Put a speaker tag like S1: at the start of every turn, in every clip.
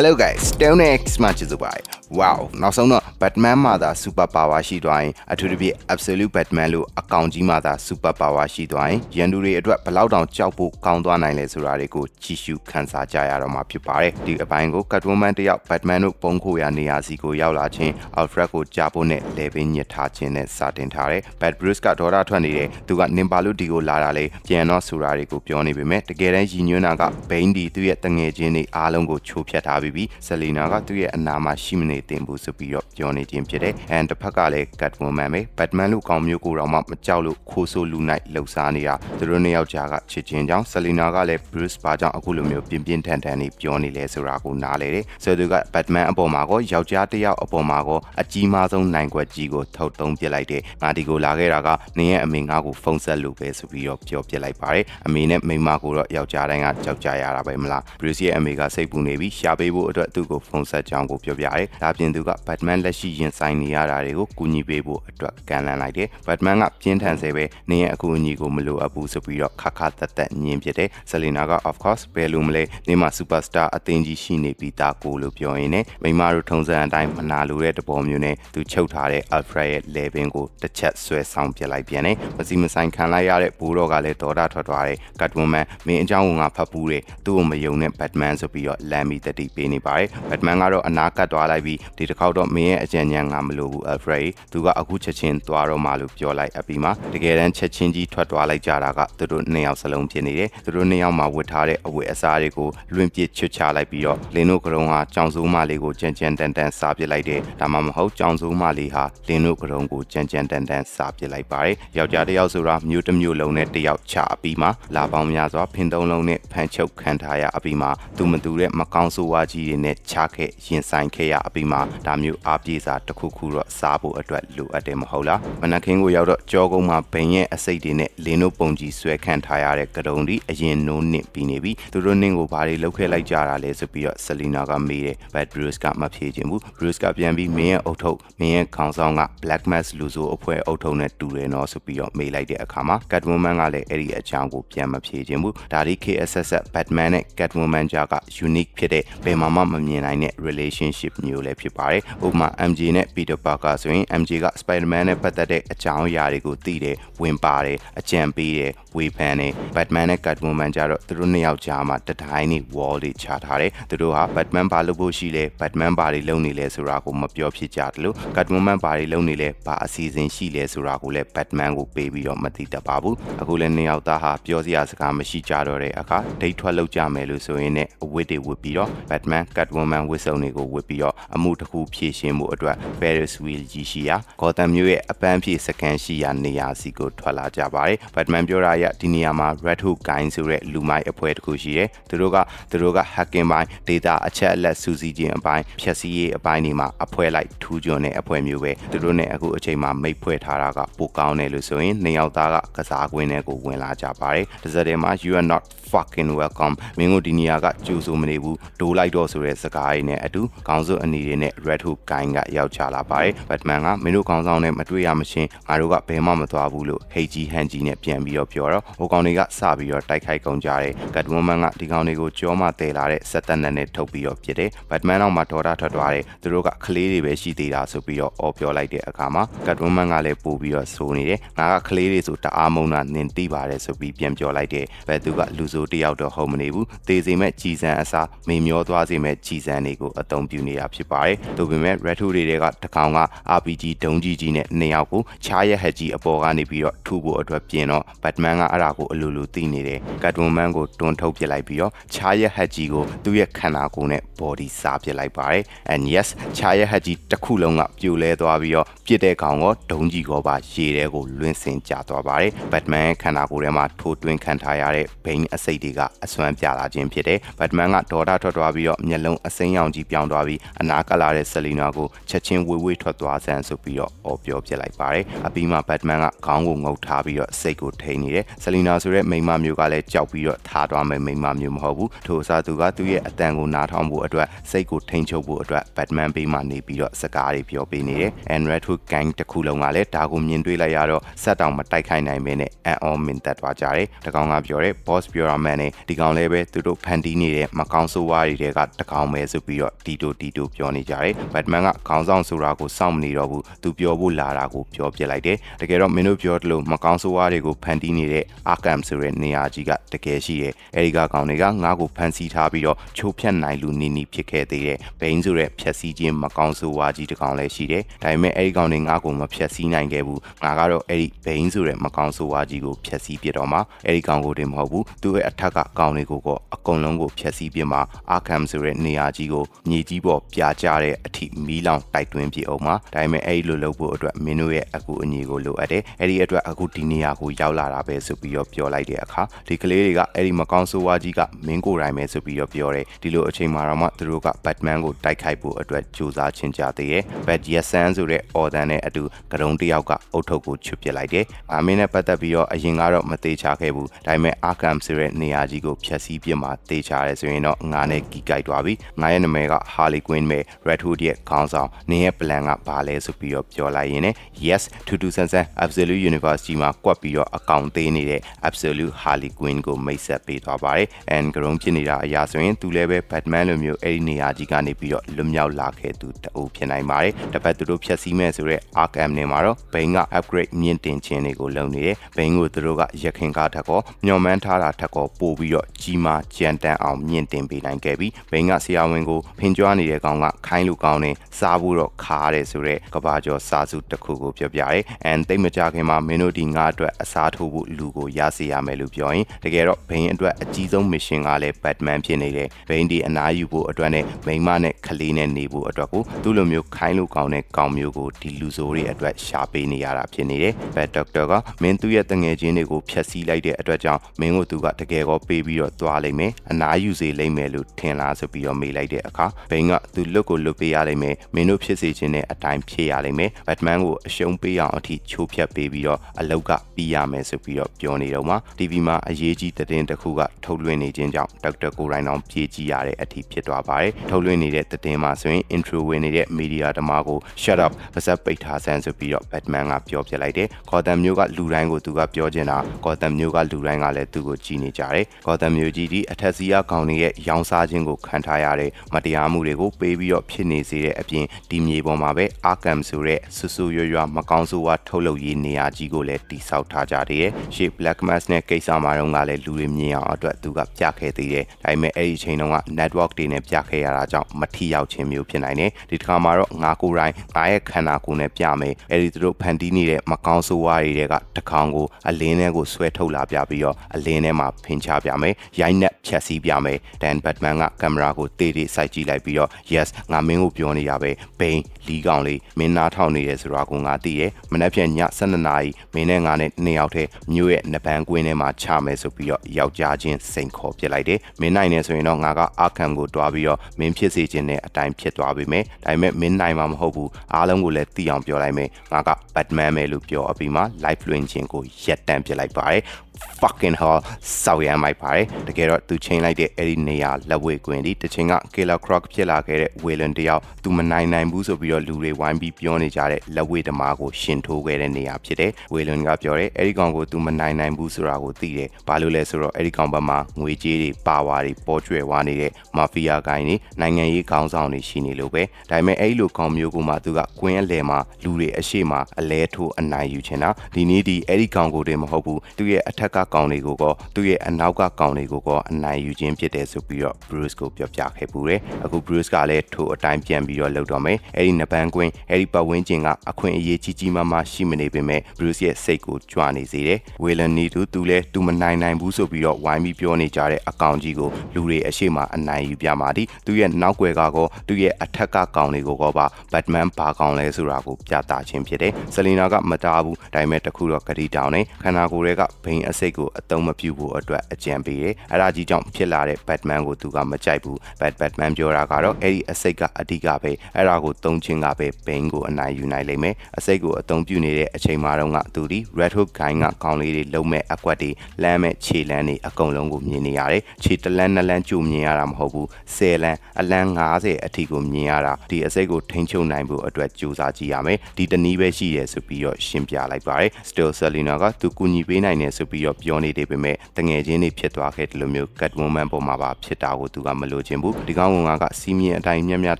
S1: Hello guys, Stone X မှာချစ်စုပါတယ် Wow နောက်ဆုံးတော့ Batman မှာသာ super power ရှိသွားရင်အထူးသဖြင့် Absolute Batman လို့အကောင်ကြီးမှာသာ super power ရှိသွားရင်ရန်သူတွေအတွက်ဘယ်လောက်တောင်ကြောက်ဖို့ကောင်းသွားနိုင်လဲဆိုတာတွေကိုကြည့်ရှုခန်းစားကြရတော့မှာဖြစ်ပါတယ်ဒီအပိုင်းကို Catwoman တယောက် Batman တို့ပုံခိုရာနေရာစီကိုရောက်လာခြင်း Alfred ကိုကြားဖို့နဲ့ level ညစ်ထားခြင်းနဲ့စတင်ထားတယ် Bat Bruce ကဒေါ်လာထွက်နေတယ်သူကနင်ပါလို့ဒီကိုလာတာလေပြန်တော့ဆိုတာတွေကိုပြောနေပေမဲ့တကယ်တမ်းရည်ညွှန်းတာက Bane ဒီသူ့ရဲ့တငယ်ချင်းတွေအားလုံးကိုချိုးဖျက်ထားပြီးပြီး Selina ကသူ့ရဲ့အနာမှာရှိမနေသင့်ဘူးဆိုပြီးတော့ပြောနေခြင်းဖြစ်တယ်။ and တစ်ဖက်ကလည်း Catwoman ပဲ Batman လို့ကောင်းမျိုးကိုတော့မှမကြောက်လို့ခိုးဆိုးလူနိုင်လှုပ်ရှားနေတာသူတို့နှစ်ယောက်ကြားကချစ်ချင်းကြောင့် Selina ကလည်း Bruce ဘာကြောင့်အခုလိုမျိုးပြင်းပြင်းထန်ထန်နေပြောနေလဲဆိုတာကိုနားလေတယ်။ဆိုသူက Batman အပေါ်မှာကောယောက်ျားတစ်ယောက်အပေါ်မှာကောအကြီးမားဆုံးနိုင်ကွက်ကြီးကိုထုတ်သုံးပစ်လိုက်တယ်။ငါဒီကိုလာခဲ့တာကနင်းရဲ့အမေငါ့ကိုဖုန်းဆက်လို့ပဲဆိုပြီးတော့ပြောပစ်လိုက်ပါတယ်။အမေနဲ့မိန်းမကိုတော့ယောက်ျားတိုင်းကကြောက်ကြရတာပဲမလား။ Bruce ရဲ့အမေကစိတ်ပူနေပြီးရှာပေးဖို့အတွက်သူ့ကိုဖုန်းဆက်ကြောင်းကိုပြောပြတယ်။ဒါပြင်သူက Batman လက်ရှိရင်ဆိုင်နေရတာတွေကိုကူညီပေးဖို့အတွက်ကမ်းလှမ်းလိုက်တယ်။ Batman ကပြင်းထန်စေပဲနင်းရဲ့အကူအညီကိုမလိုအပ်ဘူးဆိုပြီးတော့ခါခါတက်တက်ညင်းပြတယ်။ Selena က of course ဘယ်လိုမလဲနင်းမှာ superstar အသင်းကြီးရှိနေပြီးသားကိုလို့ပြောရင်းနဲ့မိမတို့ထုံးစံအတိုင်းမနာလိုတဲ့တဘောမျိုးနဲ့သူချုပ်ထားတဲ့ Alfred ရဲ့ level ကိုတစ်ချက်ဆွဲဆောင်ပြလိုက်ပြန်တယ်။မစီမဆိုင်ခံလိုက်ရတဲ့ဘိုးတော်ကလည်းဒေါ်တာထွက်သွားတယ်။ Catwoman မင်းအကြောင်းကိုငါဖတ်ပူးတယ်သူ့ကိုမယုံတဲ့ Batman ဆိုပြီးတော့လမ်းပြီးတတိပေးနေပါတယ်။ Batman ကတော့အနာကတ်သွားလိုက်ပြီးဒီတစ်ခေါက်တော့မင်းရဲ့အကြံဉာဏ်ငါမလိုဘူး Alfred သူကအခုချက်ချင်းသွားတော့မှလို့ပြောလိုက်အပြီးမှာတကယ်တမ်းချက်ချင်းကြီးထွက်သွားလိုက်ကြတာကသူတို့နှစ်ယောက်စလုံးဖြစ်နေတယ်သူတို့နှစ်ယောက်မှာဝတ်ထားတဲ့အဝတ်အစားတွေကိုလွင်ပစ်ချွတ်ချလိုက်ပြီးတော့လင်းတို့ကရုံဟာကြောင်စိုးမလေးကိုကြမ်းကြမ်းတန်တန်စားပစ်လိုက်တယ်ဒါမှမဟုတ်ကြောင်စိုးမလေးဟာလင်းတို့ကရုံကိုကြမ်းကြမ်းတန်တန်စားပစ်လိုက်ပါတယ်ယောက်ျားတစ်ယောက်ဆိုတာမျိုးတစ်မျိုးလုံးနဲ့တစ်ယောက်ချအပြီးမှာလာပေါင်းများစွာဖင်သုံးလုံးနဲ့ဖန်ချုပ်ခံထားရအပြီးမှာသူမတူတဲ့မကောင်းဆိုးဝါးကြီးတွေနဲ့ချခဲ့ရင်ဆိုင်ခဲ့ရအပြီးမှာဒါမျိုးအားပြေးစာတစ်ခုခုတော့စားဖို့အတွက်လိုအပ်တယ်မဟုတ်လားမနက်ခင်းကိုရောက်တော့ကြောကုန်းမှာဘိန်ရဲ့အစိတ်တွေနဲ့လင်းတို့ပုံကြီးဆွဲခံထားရတဲ့ကရုံဒီအရင်နိုးနစ်ပြီးနေပြီသူတို့နင်းကိုဘာတွေလုပ်ခဲ့လိုက်ကြတာလဲဆိုပြီးတော့ဆလီနာကမေးတယ်ဘတ်ဘရုစ်ကမဖြေချင်ဘူးဘရုစ်ကပြန်ပြီးမင်းရဲ့အုတ်ထုပ်မင်းရဲ့ခေါင်းဆောင်က Black Mass လူဆိုအဖွဲ့အုတ်ထုပ်နဲ့တူတယ်နော်ဆိုပြီးတော့မေးလိုက်တဲ့အခါမှာ Catwoman ကလည်းအဲ့ဒီအကြောင်းကိုပြန်မဖြေချင်ဘူးဒါဒီ KSS Batman နဲ့ Catwoman ကြားက unique ဖြစ်တဲ့ဘယ်မှာမှမမြင်နိုင်တဲ့ relationship မျိုးလည်းဖြစ်ပါတယ်ဥပမာ MJ နဲ့ Peter Parker ဆိုရင် MJ က Spider-Man နဲ့ပတ်သက်တဲ့အကြောင်းအရာတွေကိုသိတယ်ဝင်ပါတယ်အကြံပေးတယ်ဝေဖန်တယ် Batman နဲ့ Catwoman ကြတော့သူတို့နှစ်ယောက်ကြားမှာတတိုင်းနေ wall တွေချထားတယ်သူတို့ဟာ Batman ဘာလုပ်ဖို့ရှိလဲ Batman ဘာတွေလုပ်နေလဲဆိုတာကိုမပြောဖြစ်ကြတယ်လို့ Catwoman ဘာတွေလုပ်နေလဲဘာအစီအစဉ်ရှိလဲဆိုတာကိုလည်း Batman ကိုပေးပြီးတော့မသိတတ်ပါဘူးအခုလည်းနှစ်ယောက်သားဟာပြောစရာစကားမရှိကြတော့တဲ့အခါဒိတ်ထွက်လောက်ကြမယ်လို့ဆိုရင်လည်းအဝတ်တွေဝတ်ပြီးတော့ Batman Catwoman ဝတ်စုံတွေကိုဝတ်ပြီးတော့အမှုတစ်ခုဖြည့်ရှင်းမှုအတွက် Ferris wheel ကြီးရှိရာ Gotham မြို့ရဲ့အပန်းဖြေစကန်ရှိရာနေရာစီကိုထွက်လာကြပါတယ်။ Batman ပြောတာအရဒီနေရာမှာ Red Hood Gang ဆိုတဲ့လူမိုက်အဖွဲ့တစ်ခုရှိတယ်။သူတို့ကသူတို့က hacking ပိုင်း data အချက်အလက်စူးစီးခြင်းအပိုင်းဖြည့်ဆည်းရေးအပိုင်းတွေမှာအဖွဲ့လိုက်ထူးချွန်တဲ့အဖွဲ့မျိုးပဲသူတို့နဲ့အခုအချိန်မှာမိတ်ဖွဲ့ထားတာကပိုကောင်းတယ်လို့ဆိုရင်နှစ်ယောက်သားကကစားကွင်းထဲကိုဝင်လာကြပါတယ်။တစ်စက်တည်းမှာ you are not fucking welcome မင်းတို့ဒီနေရာကကြိုးဆိုမနေဘူးဒိုးလိုက်တော့ဆိုတဲ့စကားရည်နဲ့အတူခေါင်းစွပ်အနေနဲ့ Red Hood Gang ကရောက်ချလာပါတယ်။ Batman ကမင်းတို့ခေါင်းဆောင်နဲ့မတွေ့ရမချင်းငါတို့ကဘယ်မှမသွားဘူးလို့ဟိတ်ကြီးဟန်ကြီးနဲ့ပြန်ပြီးတော့ပြောတော့ဟိုကောင်တွေကစပြီးတော့တိုက်ခိုက်ကုန်ကြတယ်။ Catwoman ကဒီကောင်တွေကိုကြောမှတဲလာတဲ့စက်တပ်နဲ့ထုတ်ပြီးတော့ပြစ်တယ်။ Batman တော့မှဒေါ်တာထွက်သွားတယ်။သူတို့ကကလေးတွေပဲရှိသေးတာဆိုပြီးတော့အော်ပြောလိုက်တဲ့အခါမှာ Catwoman ကလည်းပို့ပြီးတော့ဆိုနေတယ်။ငါကကလေးတွေဆိုတအားမုန်းတာနင်သိပါတယ်ဆိုပြီးပြန်ပြောလိုက်တယ်။ဘယ်သူကလူဆိုတယောက်တော့ဟုတ်မနေဘူး။သေစီမဲ့ကြည်စံအစားမေမျောသွားစေမဲ့ကြည်စံတွေကိုအသုံးပြုနေတာဖြစ်ပါတယ်။ဒါပေမဲ့ Red Hood တွေကတကောင်က RPG ဒုံးကြီးကြီးနဲ့နှစ်ယောက်ကိုချားရဲ့ဟက်ကြီးအပေါ်ကနေပြီးတော့ထူဖို့အတွက်ပြင်တော့ Batman ကအဲ့ဒါကိုအလိုလိုသိနေတယ်။ Catwoman ကိုတွန်းထုတ်ပစ်လိုက်ပြီးတော့ချားရဲ့ဟက်ကြီးကိုသူ့ရဲ့ခန္ဓာကိုယ်နဲ့ body စားပစ်လိုက်ပါတယ်။ and yes ချားရဲ့ဟက်ကြီးတစ်ခုလုံးကပြိုလဲသွားပြီးတော့ပြစ်တဲ့ကောင်ကဒုံးကြီးကောပါရေထဲကိုလွင့်စင်ကျသွားပါတယ်။ Batman ရဲ့ခန္ဓာကိုယ်ထဲမှာထိုးတွင်းခံထားရတဲ့ Bane အစိတ်တွေကအစွမ်းပြလာခြင်းဖြစ်တယ်။ Batman ကဒေါ်တာထွက်သွားပြီးတော့မျက်လုံးအစိမ်းရောင်ကြီးပြောင်းသွားပြီးအနာကပ်လာတဲ့ဆယ်လီနာကိုချက်ချင်းဝေဝေးထွက်သွားစမ်းဆိုပြီးတော့အော်ပြောပြလိုက်ပါတယ်အပြီးမှာဘတ်မန်ကခေါင်းကိုငုပ်ထားပြီးတော့စိတ်ကိုထိန်နေတယ်ဆယ်လီနာဆိုတဲ့မိန်းမမျိုးကလည်းကြောက်ပြီးတော့ထားသွားမယ်မိန်းမမျိုးမဟုတ်ဘူးထို့အစားသူကသူ့ရဲ့အတန်ကိုနားထောင်ဖို့အတွက်စိတ်ကိုထိန်ချုပ်ဖို့အတွက်ဘတ်မန်ဘေးမှာနေပြီးတော့စကားတွေပြောပေးနေတယ် and red hood gang တစ်ခုလုံးကလည်းဒါကိုမြင်တွေ့လိုက်ရတော့ဆက်တောင်မတိုက်ခိုက်နိုင်မင်းနဲ့အန်အောမင်သက်သွားကြတယ်တကောင်ကပြောတယ် boss ပြောရမှန်းနဲ့ဒီကောင်လည်းပဲသူတို့ဖန်တီးနေတဲ့မကောင်းဆိုးဝါးတွေကတကောင်ပဲဆိုပြီးတော့တီတိုတီတိုပြောနေကြတယ်ဘတ်မန်ကခေါင်းဆောင်ဆိုတာကိုစောင့်မနေတော့ဘူးသူပြောဖို့လာတာကိုပြောပြလိုက်တယ်တကယ်တော့မင်းတို့ပြောတယ်လို့မကောင်းဆိုးဝါးတွေကိုဖန်တီးနေတဲ့အာကမ်ဆိုတဲ့နေရာကြီးကတကယ်ရှိရဲ့အဲဒီကကောင်တွေကငါ့ကိုဖန်ဆီးထားပြီးတော့ချိုးဖြတ်နိုင်လူနီနီဖြစ်ခဲ့သေးတယ်ဘိန်းဆိုတဲ့ဖြက်စီးခြင်းမကောင်းဆိုးဝါးကြီးတစ်ကောင်လည်းရှိတယ်ဒါပေမဲ့အဲဒီကောင်တွေငါ့ကိုမဖြက်စီးနိုင်ခဲ့ဘူးငါကတော့အဲဒီဘိန်းဆိုတဲ့မကောင်းဆိုးဝါးကြီးကိုဖြက်စီးပြစ်တော့မှအဲဒီကောင်ကိုတင်မဟုတ်ဘူးသူ့ရဲ့အထက်ကကောင်တွေကိုကအကုန်လုံးကိုဖြက်စီးပြစ်မှအာကမ်ဆိုတဲ့နေရာကြီးကိုမြေကြီးပေါ်ပြာကျတဲ့အထိမီးလောင်တိုက်တွင်းပြစ်အောင်မှဒါပေမဲ့အဲဒီလိုလုပ်ဖို့အတွက်မင်းတို့ရဲ့အကူအညီကိုလိုအပ်တယ်အဲဒီအတွက်အခုဒီနေရာကိုရောက်လာတာပဲဆိုပြီးတော့ပြောလိုက်တဲ့အခါဒီကလေးတွေကအဲဒီမကောင်းဆိုးဝါးကြီးကမင်းကိုယ်တိုင်ပဲဆိုပြီးတော့ပြောတယ်ဒီလိုအချိန်မှာတော့မှသူတို့ကဘတ်မန်ကိုတိုက်ခိုက်ဖို့အတွက်ကြိုးစားချင်ကြသေးတယ်ဘတ်ရက်ဆန်ဆိုတဲ့အော်ဒန်နဲ့အတူကရုံတစ်ယောက်ကအုတ်ထုပ်ကိုချွတ်ပစ်လိုက်တယ်အာမင်းနဲ့ပတ်သက်ပြီးတော့အရင်ကတော့မသေးချခဲ့ဘူးဒါပေမဲ့အာကမ်ဆိုတဲ့နေရာကြီးကိုဖျက်ဆီးပစ်မှာသေချတယ်ဆိုရင်တော့ငါနဲ့ကီကိုက်သွားပြီငါရဲ့နာမည်က Harley Quinn ပဲ Red Hood ရဲ့ခေါင်းဆောင်နင်းရဲ့ plan ကဘာလဲဆိုပြီးတော့ပြောလိုက်ရင် yes ထူးထူးဆန်းဆန်း Absolute University မှာကွက်ပြီးတော့အကောင့်သေးနေတဲ့ Absolute Harley Quinn ကိုမိတ်ဆက်ပေးသွားပါတယ် and ကရုံဖြစ်နေတာအရာဆိုရင်သူလည်းပဲ Batman လိုမျိုးအဲ့ဒီနေရာကြီးကနေပြီးတော့လွတ်မြောက်လာခဲ့သူတအုပ်ဖြစ်နိုင်ပါတယ်တစ်ပတ်သူတို့ဖြတ်စည်းမဲ့ဆိုတဲ့ Arkham နဲ့မှာတော့ Bane က upgrade မြင့်တင်ခြင်းတွေကိုလုပ်နေတယ် Bane ကိုသူတို့ကရခင်ကားထက်ကောမျော်မှန်းထားတာထက်ကောပို့ပြီးတော့ကြီးမားကြမ်းတမ်းအောင်မြင့်တင်ပေးနိုင်ခဲ့ပြီး Bane ကဆရာဝန်ကိုဖင်ကြွားနေတဲ့ကောင်ကခိုင်းလူကောင်းနေစားဖို့တော့ခါရတယ်ဆိုတဲ့ကဘာကျော်စာစုတစ်ခုကိုပြောပြရဲ and တိတ်မကြခင်မှာမင်းတို့ဒီငါအတွက်အစားထိုးဖို့လူကိုရစေရမယ်လို့ပြောရင်တကယ်တော့ Bane အတွက်အကြီးဆုံး mission ကလည်း Batman ဖြစ်နေတယ် Bane ဒီအနားယူဖို့အတွက်နဲ့မိန်းမနဲ့ကလေးနဲ့နေဖို့အတွက်ကိုသူ့လိုမျိုးခိုင်းလို့ကောင်းတဲ့ကောင်မျိုးကိုဒီလူဆိုးတွေအတွက်ရှာပေးနေရတာဖြစ်နေတယ်။ Bat Doctor ကမင်းသူ့ရဲ့တငယ်ချင်းတွေကိုဖျက်ဆီးလိုက်တဲ့အတွက်ကြောင့်မင်းကိုသူကတကယ်ကောပေးပြီးတော့သွားလိမ့်မယ်။အနားယူစေလိမ့်မယ်လို့ထင်လားဆိုပြီးတော့မေးလိုက်တဲ့အခါဘိန်းကသူလွတ်ကိုလွတ်ပေးရလိမ့်မယ်။မင်းတို့ဖြစ်စေခြင်းနဲ့အတိုင်းဖြစ်ရလိမ့်မယ်။ Batman ကိုအရှုံးပေးအောင်အထိချိုးဖျက်ပေးပြီးတော့အလောက်ကပြီးရမယ်ဆိုပြီးတော့ပြောနေတော့မှ TV မှာအရေးကြီးသတင်းတစ်ခုကထုတ်လွှင့်နေခြင်းကြောင့်ဒေါက်တာကိုရိုင်းအောင်ပြေးကြည့်ရတဲ့အထိဖြစ်သွားပါတယ်။ထုတ်လွှင့်နေတဲ့သတင်းမှာဆိုရင် intro ဝင်နေတဲ့ media တမားကို shut up ပါစပ်ပိတ်ထားစမ်းဆိုပြီးတော့ Batman ကပြောပြလိုက်တယ်။ Gotham မျိုးကလူတိုင်းကိုသူကပြောချင်တာ Gotham မျိုးကလူတိုင်းကလည်းသူ့ကိုကြည်နေကြတယ်။ Gotham မျိုးကြီးဒီအထက်စီးရကောင်တွေရဲ့ရောင်းစားခြင်းကိုခံထားရတဲ့မတရားမှုတွေကိုပေးပြီးတော့ဖြစ်နေစေတဲ့အပြင်ဒီမြေပေါ်မှာပဲ Arkham ဆိုတဲ့ဆူဆူရွရွမကောင်းဆိုးဝါးထုတ်လုပ်ရေးနေရာကြီးကိုလည်းတိဆောက်ထားကြတယ်။ရှေ့ Black Mask နဲ့ကိစ္စမှာတော့ကလည်းလူတွေမြင်အောင်အတွက်သူကပြခဲ့သေးတယ်။ဒါပေမဲ့အဲ့ဒီအချိန်တုန်းက network တွေနဲ့ပြခဲ့ရတာကြောင့်မထီရောက်ခြင်းမျိုးဖြစ်နိုင်တယ်။ဒီတစ်ခါမှာတော့ငါကိုယ်တိုင်ငါရဲ့ခန္ဓာကိုယ်နဲ့ပြမယ်။အဲ့ဒီသူတို့ဖန်တီးနေတဲ့မကောင်းဆိုးဝါးတွေကတကောင်ကိုအလင်းထဲကိုဆွဲထုတ်လာပြပြီးတော့အလင်းထဲမှာဖင်ချပြမယ်။ရိုက်နှက်ဖြတ်စည်းပြမယ်။ Dan Batman ကကင်မရာကိုတေးတေးစိုက်ကြည့်လိုက်ပြီးတော့ yes ငါမင်းကိုပြောနေတာပဲ။ Bane လီးကောင်လေးမင်းနားထောင်နေတယ်ဆိုတာကိုငါသိရဲ့။မနေ့ဖြန်ည7နာရီမင်းနဲ့ငါနဲ့နှစ်ယောက်တည်းမြို့ရဲ့နပန်းကွင်းထဲမှာချမယ်ဆိုပြီးတော့ယောက်ျားချင်းစိန်ခေါ်ပြစ်လိုက်တယ်။မင်းနိုင်နေဆိုရင်တော့ငါကအာခမ်ကိုတွားပြီးတော့မင်းဖြစ်စေခြင်းနဲ့အတိုင်းဖြစ်သွားပြီမယ်။ဒါပေမဲ့မင်းနိုင်မှာမဟုတ်ဘူး။အားလုံးကိုလည်းသိအောင်ပြောလိုက်မယ်။ငါက Batman ပဲလို့ပြောအပြီးမှာ live လွှင့်ခြင်းကိုရက်တန့်ပြစ်လိုက်ပါတယ်။ fucking hell စောက်ရမ်းမိုက်ပါတယ်တကယ်တော့သူချိန်လိုက်တဲ့အဲ့ဒီနေရာလက်ဝဲကွင်းဒီတချိန်က Killer Croc ဖြစ်လာခဲ့တဲ့ Wayland တယောက်သူမနိုင်နိုင်ဘူးဆိုပြီးတော့လူတွေဝိုင်းပြီးပြောနေကြတဲ့လက်ဝဲဓမားကိုရှင်ထိုးခဲ့တဲ့နေရာဖြစ်တယ် Wayland ကပြောတယ်အဲ့ဒီကောင်ကိုသူမနိုင်နိုင်ဘူးဆိုတာကိုသိတယ်ဘာလို့လဲဆိုတော့အဲ့ဒီကောင်ဘက်မှာငွေကြေးတွေပါဝါတွေပေါ်ကျွယ်ဝနေတဲ့မာဖီးယာဂိုင်းတွေနိုင်ငံရေးခေါင်းဆောင်တွေရှိနေလို့ပဲဒါပေမဲ့အဲ့လိုကောင်မျိုးကမှသူကကွင်းအလယ်မှာလူတွေအရှိမအလဲထိုးအနိုင်ယူချင်တာဒီနေ့ဒီအဲ့ဒီကောင်ကိုတည်းမဟုတ်ဘူးသူရဲ့အထက်ကကောင်တွေကိုကောသူရဲ့အနောက်ကကောင်တွေကိုကောအနိုင်ယူခြင်းဖြစ်တယ်ဆိုပြီးတော့ Bruce ကိုပြောပြခဲ့ပူတယ်အခု Bruce ကလည်းထိုအတိုင်းပြန်ပြီးတော့လုပ်တော့မယ်အဲ့ဒီနပန်းကွင်းအဲ့ဒီပတ်ဝန်းကျင်ကအခွင့်အရေးကြီးကြီးမားမားရှိမနေပေမဲ့ Bruce ရဲ့စိတ်ကိုကြွနေစေတယ်ဝေလန်နီတူသူလည်းသူမနိုင်နိုင်ဘူးဆိုပြီးတော့ဝိုင်းပြီးပြောနေကြတဲ့အကောင်ကြီးကိုလူတွေအရှိမအနိုင်ယူပြမှာဒီသူရဲ့နောက်ွယ်ကကောသူရဲ့အထက်ကကောင်တွေကိုကောပါ Batman ဘာကောင်လဲဆိုတာကိုပြသခြင်းဖြစ်တယ်ဆလီနာကမတားဘူးဒါပေမဲ့တခုတော့ဂရီတောင်းနေခန္ဓာကိုယ်တွေကဘိန်အစိတ်ကိုအသုံးမပြုဖို့အတွက်အကြံပေးတယ်။အဲဒါကြီးကြောင့်ဖြစ်လာတဲ့ Batman ကိုသူကမကြိုက်ဘူး။ Bat Batman ပြောတာကတော့အဲ့ဒီအစိတ်ကအဓိကပဲအဲ့ဒါကိုသုံးချင်းကပဲ Bane ကိုအနိုင်ယူနိုင်လိမ့်မယ်။အစိတ်ကိုအသုံးပြုနေတဲ့အချိန်မှာတော့ကသူဒီ Red Hood ဂိုင်းကကောင်းလေးတွေလုံးမဲ့အကွက်တွေလမ်းမဲ့ခြေလမ်းတွေအကုန်လုံးကိုမြင်နေရတယ်။ခြေတစ်လန်းနှစ်လန်းကြိုမြင်ရတာမဟုတ်ဘူး။10လန်းအလန်း90အထိကိုမြင်ရတာဒီအစိတ်ကိုထိန်းချုပ်နိုင်ဖို့အတွက်ကြိုးစားကြည့်ရမယ်။ဒီတနည်းပဲရှိရဲဆိုပြီးတော့ရှင်းပြလိုက်ပါတယ်။ Still Selina ကသူကူညီပေးနိုင်တယ်ဆိုပြီးတော့ပြောနေတယ်ပေမဲ့တငယ်ချင်းတွေဖြစ်သွားခဲ့တယ်လို့မျိုး Catwoman ပုံမှာပါဖြစ်တာကိုသူကမလိုချင်ဘူးဒီကောင်းကောင်ကစီးမြင်အတိုင်းမြက်မြ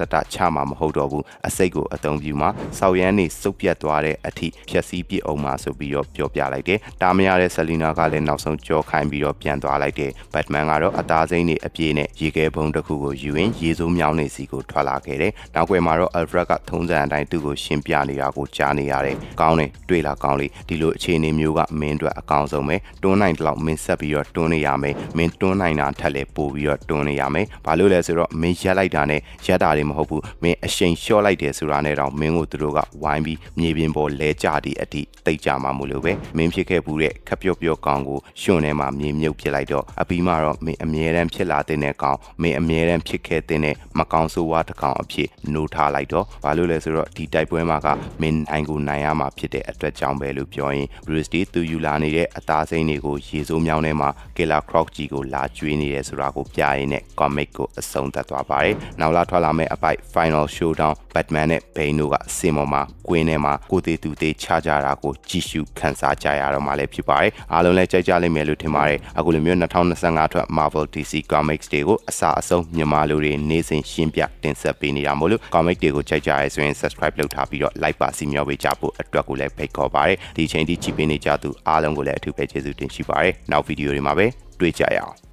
S1: တတချမှာမဟုတ်တော့ဘူးအစိတ်ကိုအသုံးပြုမှာဆောက်ရမ်းနေစုပ်ပြတ်သွားတဲ့အထိဖြက်စီးပစ်အောင်မှာဆိုပြီးတော့ပြောပြလိုက်တယ်တာမရတဲ့ Selina ကလည်းနောက်ဆုံးကြောခိုင်းပြီးတော့ပြန်သွားလိုက်တယ် Batman ကတော့အသားစိမ်းတွေအပြည့်နဲ့ရေခဲဘုံတစ်ခုကိုယူရင်ရေစိုးမြောင်းနေစီကိုထွက်လာခဲ့တယ်နောက်ွယ်မှာတော့ Alfred ကထုံးစံအတိုင်းသူ့ကိုရှင်းပြနေတာကိုကြားနေရတယ်ကောင်းတယ်တွေ့လားကောင်းလေးဒီလိုအခြေအနေမျိုးကမင်းအတွက်အကောင်းဆုံးပဲတွန်းနိုင်တလောက်မင်းဆက်ပြီးတော့တွန်းနေရမယ်မင်းတွန်းနိုင်တာထက်လည်းပိုပြီးတော့တွန်းနေရမယ်ဘာလို့လဲဆိုတော့မင်းရက်လိုက်တာနဲ့ရက်တာတွေမဟုတ်ဘူးမင်းအရှိန်လျှော့လိုက်တယ်ဆိုတာနဲ့တော့မင်းကိုသူတို့ကဝိုင်းပြီးမြေပြင်ပေါ်လဲကြတဲ့အထိတိတ်ကြမှာမို့လို့ပဲမင်းဖြစ်ခဲ့ဘူးတဲ့ခပ်ပြော့ပြော့ကောင်ကိုရှင်ထဲမှာမြေမြုပ်ဖြစ်လိုက်တော့အပြီးမှတော့မင်းအမြဲတမ်းဖြစ်လာတဲ့ကောင်မင်းအမြဲတမ်းဖြစ်ခဲ့တဲ့မကောင်ဆိုးဝါးတစ်ကောင်အဖြစ်နိုးထားလိုက်တော့ဘာလို့လဲဆိုတော့ဒီတိုက်ပွဲမှာကမင်းနိုင်ကိုနိုင်ရမှာဖြစ်တဲ့အတွက်ကြောင့်ပဲလို့ပြောရင် Bruce Lee သူယူလာနေတဲ့အသားစိမ်းတွေကိုရေစိုးမြောင်းထဲမှာ Killer Croc ကြီးကိုလာကျွေးနေတယ်ဆိုတာကိုပြရင်းနဲ့ comic ကိုအဆုံးသတ်သွားပါတယ်။နောက်လာထွက်လာမယ့်အပိုက် Final Showdown Batman နဲ့ Bane တို့ကစင်ပေါ်မှာကွင်းထဲမှာကိုသေးသူသေးချကြတာကိုကြည့်ရှုခန်းစားကြရတော့မှလည်းဖြစ်ပါတယ်။အားလုံးလည်းကြိုက်ကြလိမ့်မယ်လို့ထင်ပါတယ်။အခုလိုမျိုး2025အတွက် Marvel DC Comics တွေကိုအစာအဆုံးမြန်မာလူတွေနေ့စဉ်ရှင်းပြတင်ဆက်ပေးနေတာမို့လို့ comic တွေကိုကြိုက်ကြရဲဆိုရင် subscribe လုပ်ထားပြီးတော့ like ပါစီမျှော်ပေးကြဖို့အတွက်ကိုလည်းဖိတ်ခေါ်ပါတယ်။ဒီချိန်ထိကြည့်ပေးနေကြသူအားလုံးကိုလည်းအထူးပဲကျေးဇူးတင်ရှိပါတယ်။နောက်ဗီဒီယိုတွေမှာပဲတွေ့ကြရအောင်